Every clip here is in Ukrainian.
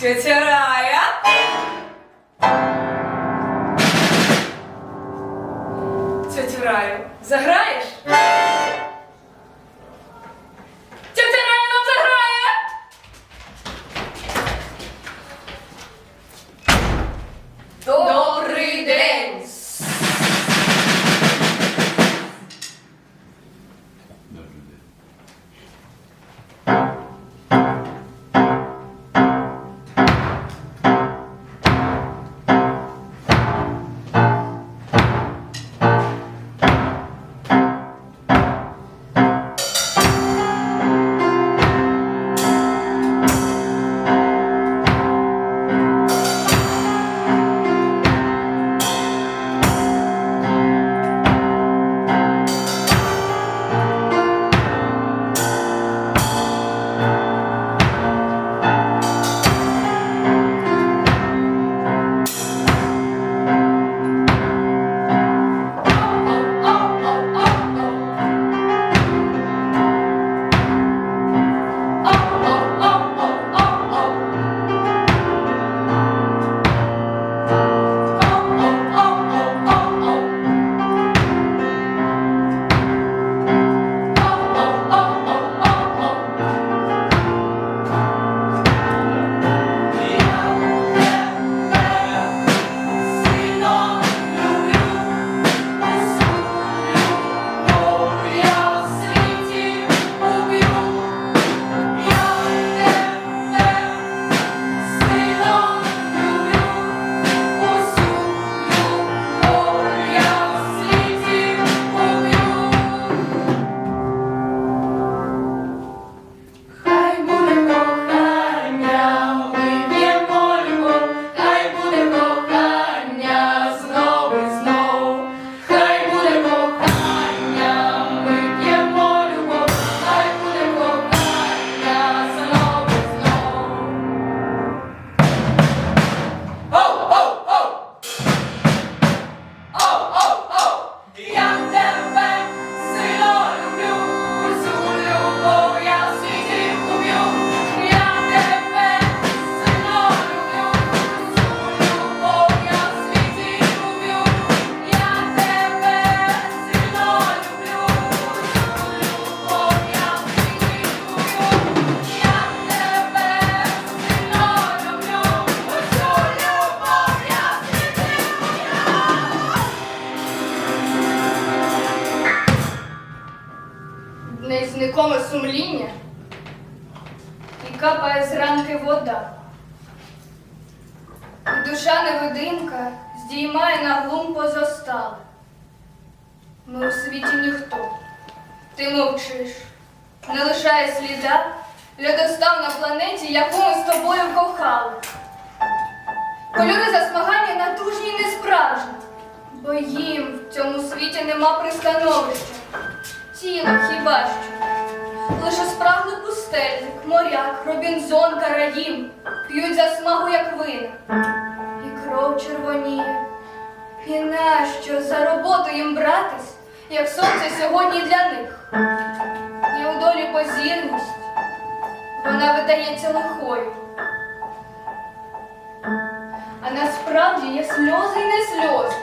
Тетя Рая. Тетя Рая, заграє? Незнакоме сумління і капає з ранки вода. І душа невидимка здіймає на глум позостале. Ми у світі ніхто, ти мовчиш, не лишає сліда, льодостав на планеті, яку ми з тобою кохали. Кольори засмагання натужні й несправжні, бо їм в цьому світі нема пристановища. Тіло хіба що. Лише спраглий пустельник, моряк, Робінзон, Караїм п'ють засмагу, як вина. І кров червоніє. І нащо за роботу їм братись, як сонце сьогодні для них? І у долі позірність, вона видається лихою. А насправді є сльози і не сльози,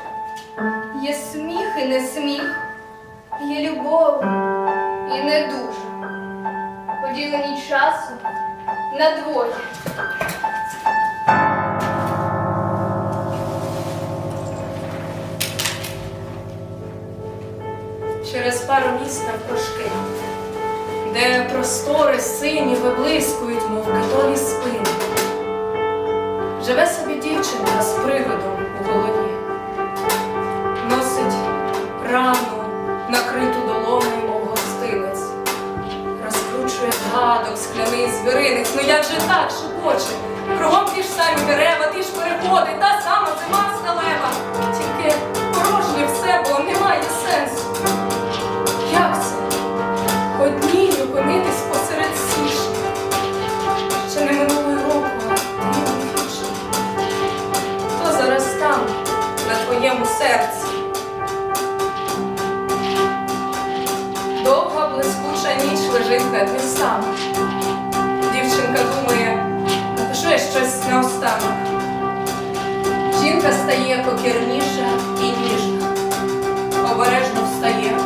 є сміх і не сміх, є любов і не дуже, поділені часом на двоє. через пару міст навкружки, де простори сині виблискують, мов китові спини. Живе собі дівчинка з приводом ніч лежить сам. Дівчинка думає, напишу я щось наостанок. Жінка стає покірніша і ніжна, обережно встає.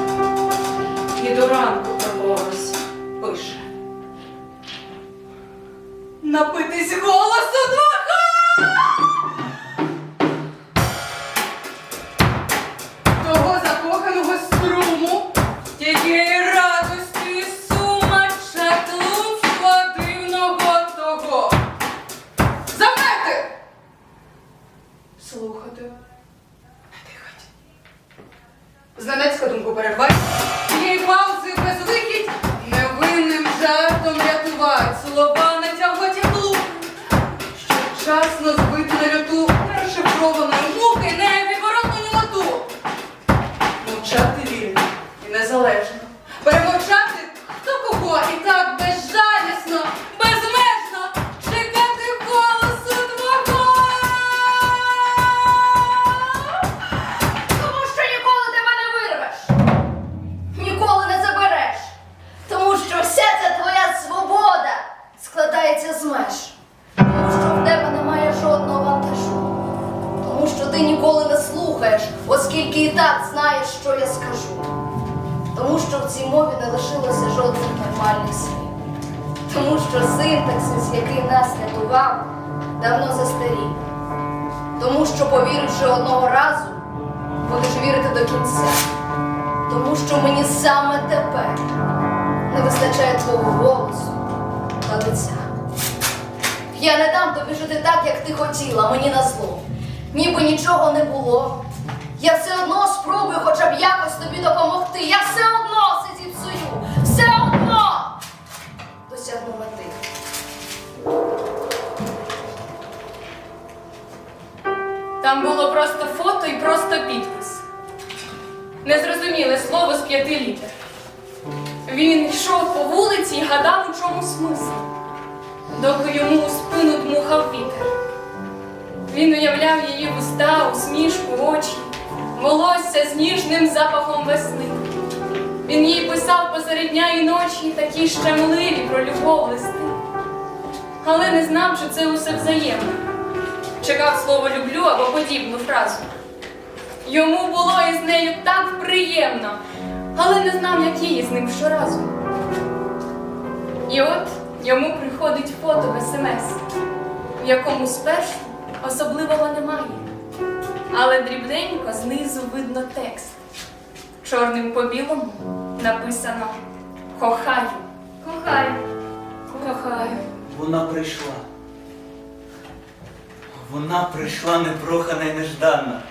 і до ранку когось пише. Напитись голосу двоха! Зненацька думку Оскільки і так знаєш, що я скажу. Тому що в цій мові не лишилося жодних нормальних слів. Тому що синтаксис, який нас рятував, давно застарів. Тому що повіривши одного разу, будеш вірити до кінця. Тому що мені саме тепер не вистачає твого голосу та лиця. Я не дам тобі жити так, як ти хотіла, мені на зло. Ніби нічого не було. Я все одно спробую хоча б якось тобі допомогти. Я все одно все зіпсую. Все одно досягну мети. Там було просто фото і просто підпис. Незрозуміле слово з п'яти літер. Він йшов по вулиці і гадав, у чому смисл, доки йому у спину дмухав вітер. Він уявляв її вуста, усмішку, очі, волосся з ніжним запахом весни. Він їй писав посеред дня і ночі такі щемливі про любов листи, але не знав, що це усе взаємно чекав слово люблю або подібну фразу. Йому було із нею так приємно, але не знав, як її з ним щоразу. І от йому приходить фото в смс, в якому спершу особливого немає. Але дрібненько знизу видно текст. Чорним по білому написано Кохаю. Кохай. Кохаю. Вона прийшла. Вона прийшла непрохана і неждана,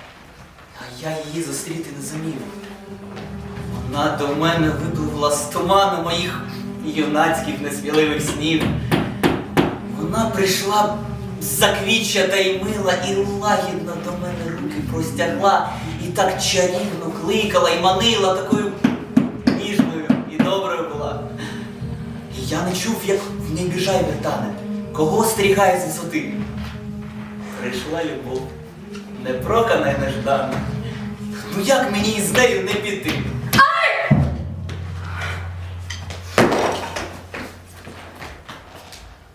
а я її зустріти не зумів. Вона до мене випливла з туману моїх юнацьких несміливих снів. Вона прийшла заквіччя й мила і лагідно до мене простягла, і так чарівно кликала і манила такою ніжною і доброю була. І я не чув, як в небі жайвір тане, кого стерігає з висоти. Прийшла любов, непрохана і неждана. Ну як мені із нею не піти?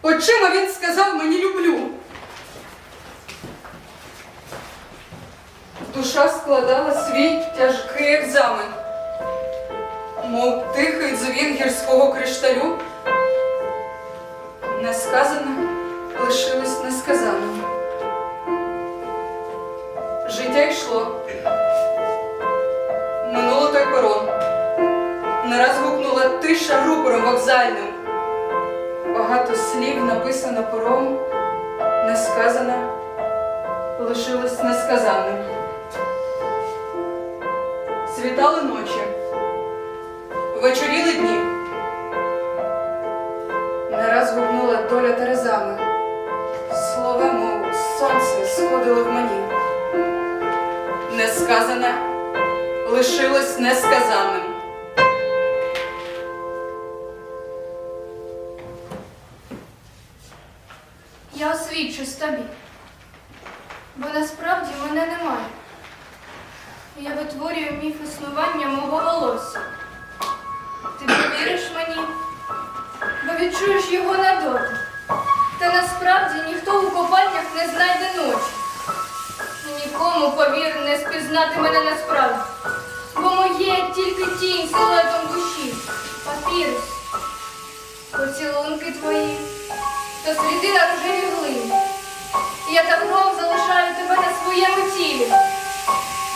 Очима він сказав мені люблю. Душа складала свій тяжкий екзамен, мов тихий дзвін гірського кришталю. Несказане лишилось несказаним. Життя йшло. Минуло той перон. Не раз гукнула тиша рупором вокзальним. Багато слів написано пером, несказане, лишилось несказаним. Світали ночі, вечоріли дні. Не раз гукнула доля Терезами. Слова, мов сонце сходило в мені. Несказане лишилось несказаним. Я освідчусь тобі, бо насправді мене немає. Я витворюю міф існування мого волосся. Ти повіриш мені, бо відчуєш його на дотик. Та насправді ніхто у копальнях не знайде ночі. Нікому, повір, не спізнати мене насправді. Бо моє тільки тінь силуетом душі, папірус. Поцілунки твої, то сліди на рожевій глині. І Я давно залишаю тебе на своєму тілі.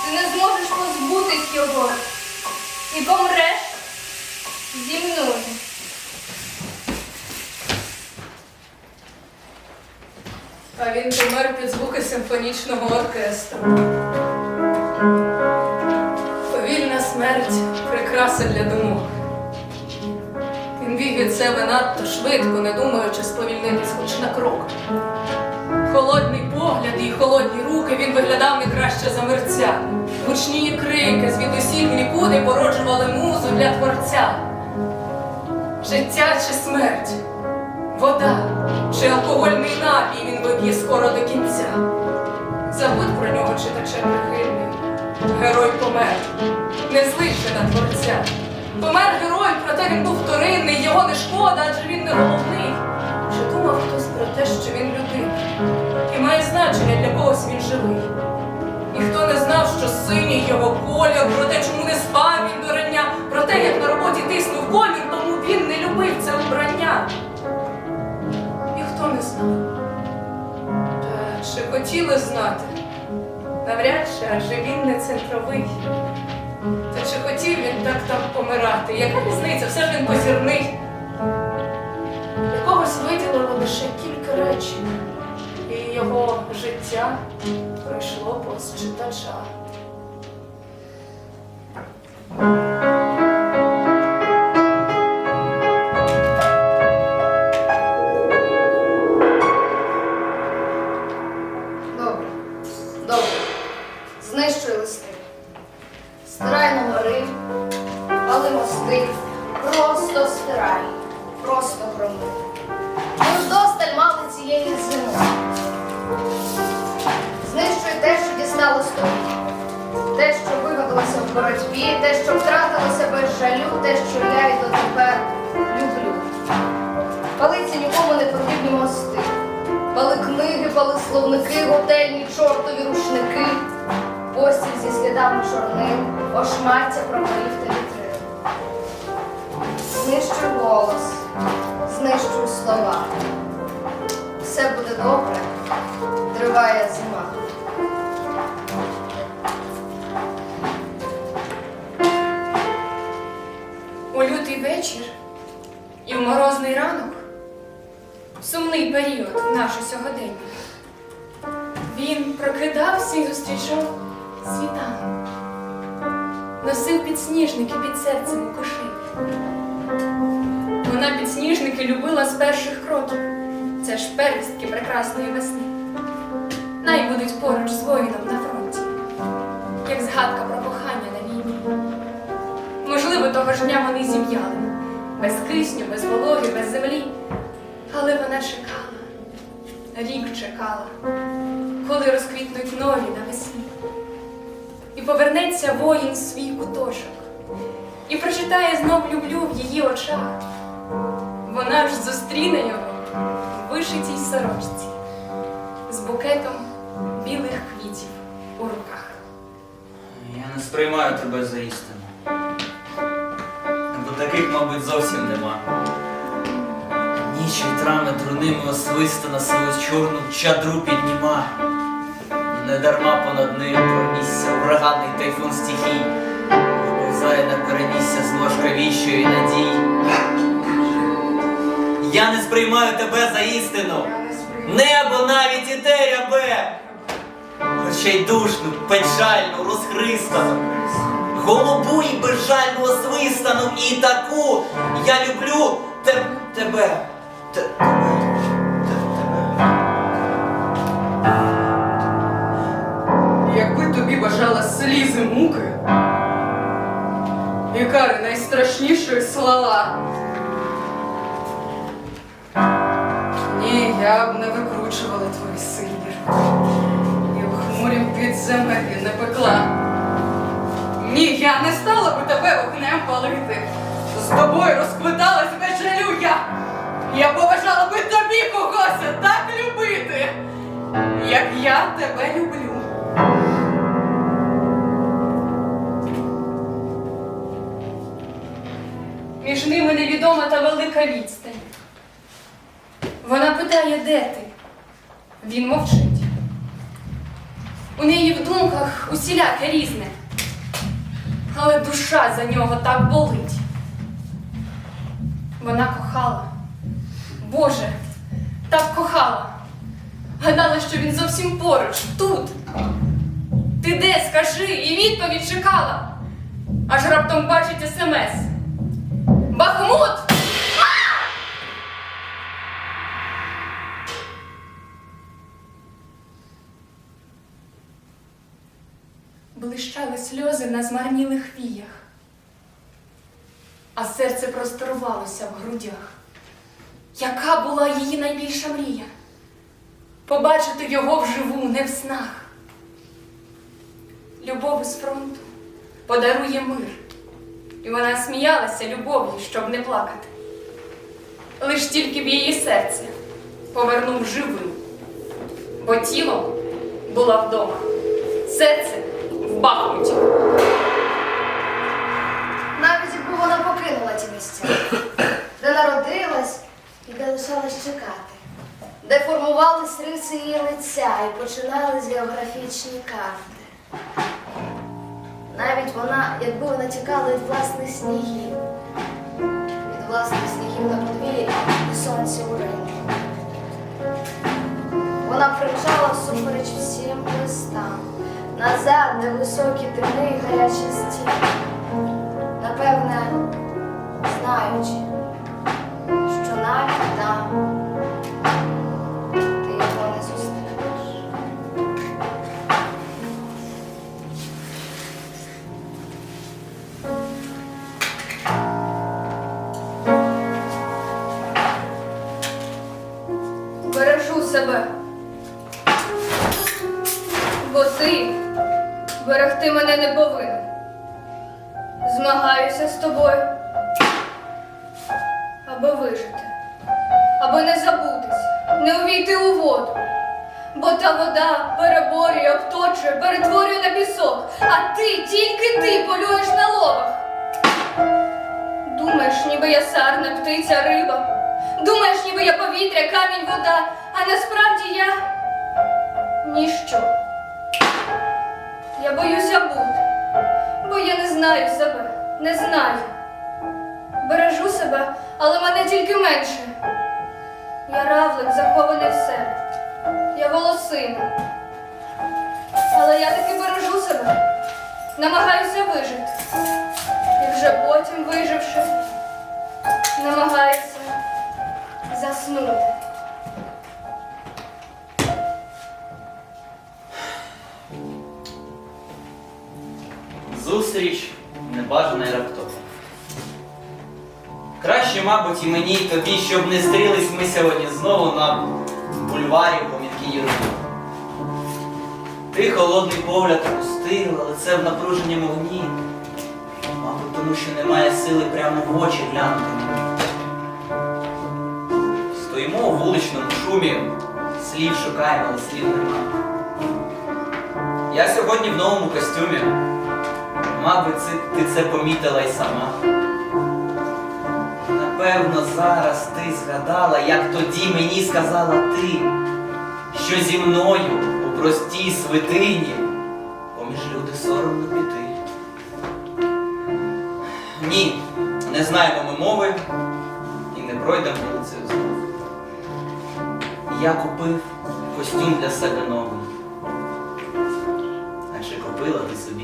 Ти не зможеш позбутись його і помреш зі мною. А він помер під звуки симфонічного оркестру. Повільна смерть прикраса для думок. Він біг від себе надто швидко, не думаючи сповільнитись хоч на крок. Холодний погляд і холодні руки він виглядав не краще за мерця. Гучні крики звідусіль нікуди породжували музу для творця. Життя чи смерть? Вода чи алкогольний напій він вип'є скоро до кінця. Забудь про нього, читаче прихильний. Герой помер, не злише на творця. Помер герой, проте він був вторинний, його не шкода, адже він не головний. Чи думав хтось про те, що він людина? Він живий. Ніхто не знав, що синій його колір, про те, чому не спав він до рання, про те, як на роботі тиснув комір, тому він не любив це убрання. Ніхто не знав. Та чи хотіли знати? Навряд чи, адже він не центровий. Та чи хотів він так там помирати? Яка різниця? Все ж він позірний. Для когось виділили лише кілька речень, його життя пройшло повз читача. Голос, знищуй слова. Все буде добре, триває зима. У лютий вечір і в морозний ранок сумний період наше сьогодення. Він прокидався і зустрічав світанок, носив підсніжники під серцем у кошелі. Вона підсніжники любила з перших кроків. Це ж первістки прекрасної весни. Най будуть поруч з воїном на фронті, як згадка про кохання на війні. Можливо, того ж дня вони зім'яли, без кисню, без вологи, без землі. Але вона чекала, рік чекала, коли розквітнуть нові навесні. І повернеться воїн свій куточок, і прочитає знов люблю в її очах. Вона ж зустріне його в вишитій сорочці з букетом білих квітів у руках. Я не сприймаю тебе за істину. Бо таких, мабуть, зовсім нема. Ніч вітрами труними освистана свою чорну чадру підніма. Недарма понад нею пронісся ураганний тайфун стихій. Вповзає на перенісся з ложка віщої надій. Я не сприймаю тебе за істину. Небо навіть і те рябе. Хоча й душну, печальну, розхристану, голубу і безжальну освистану, і таку я люблю. Те, тебе. Те, тебе. Якби тобі бажала слізи муки, і кари найстрашнішої слова. Я б не викручувала твої сині і в хмурім підземеллі не пекла. Ні, я не стала би тебе вогнем палити. З тобою розквиталась без жалю я. Побажала би тобі когось так любити, як я тебе люблю. Між ними невідома та велика відстань. Вона питає, де ти? Він мовчить. У неї в думках усіляке різне. Але душа за нього так болить. Вона кохала. Боже, так кохала. Гадала, що він зовсім поруч, тут. Ти де, скажи, і відповідь чекала. Аж раптом бачить смс. Бахмут! Блищали сльози на змарнілих віях, а серце просторувалося в грудях. Яка була її найбільша мрія? Побачити його вживу, не в снах. Любов із фронту подарує мир. І вона сміялася любов'ю, щоб не плакати. Лиш тільки б її серце повернув живим, бо тілом була вдома, серце в Бахмуті. Навіть якби вона покинула ті місця, де народилась і де лишалась чекати, де формувались риси її лиця і починались географічні карти. Навіть вона, якби вона тікала від власних снігів, від власних снігів на подвір'ї і сонця у рині. Вона приїжджала всупереч всім листам, назад, на високі і гарячі стіни. Напевне, знаючи, сарна, птиця, риба. Думаєш, ніби я повітря, камінь, вода, а насправді я ніщо. Я боюся бути, бо я не знаю себе, не знаю. Бережу себе, але мене тільки менше. Я равлик, захований в себе. Я волосина. Але я таки бережу себе, намагаюся вижити. І вже потім, виживши, намагаюся заснути. Зустріч небажана і раптова. Краще, мабуть, і мені, і тобі, щоб не стрілись ми сьогодні знову на бульварі в гомінкій юрбі. Ти холодний погляд опустила, лице в напруженні вогні. Мабуть, тому що немає сили прямо в очі глянути. Стоїмо у вуличному шумі, слів шукаємо, але слів нема. Я сьогодні в новому костюмі. Мабуть, ти це помітила й сама. Напевно, зараз ти згадала, як тоді мені сказала ти, що зі мною у простій свитині поміж люди соромно піти. Ні, не знаємо ми мови і не пройдемо. Я купив костюм для себе новий. А чи купила ти собі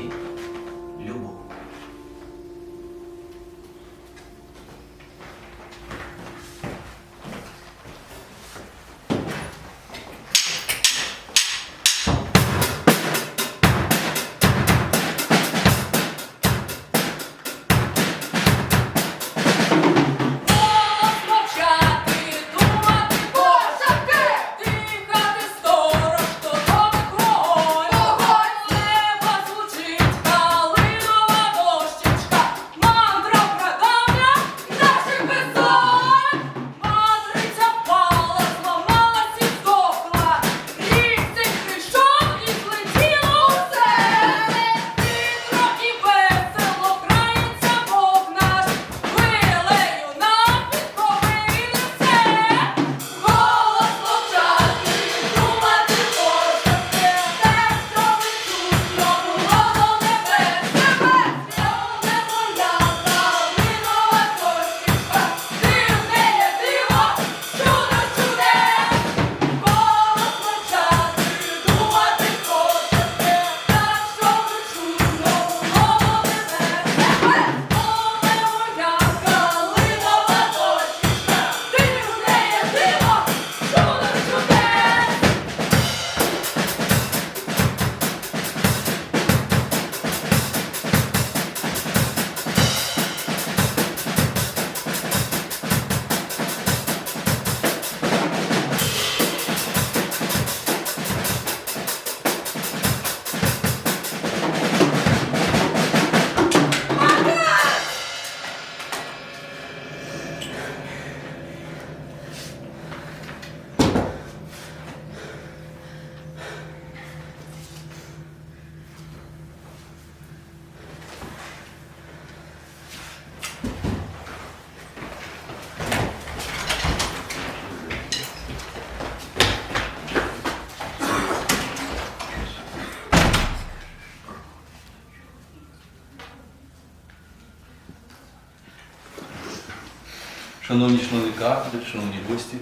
Шановні члени кафедри, шановні гості,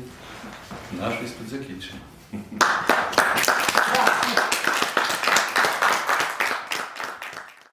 наш іспит закінчений.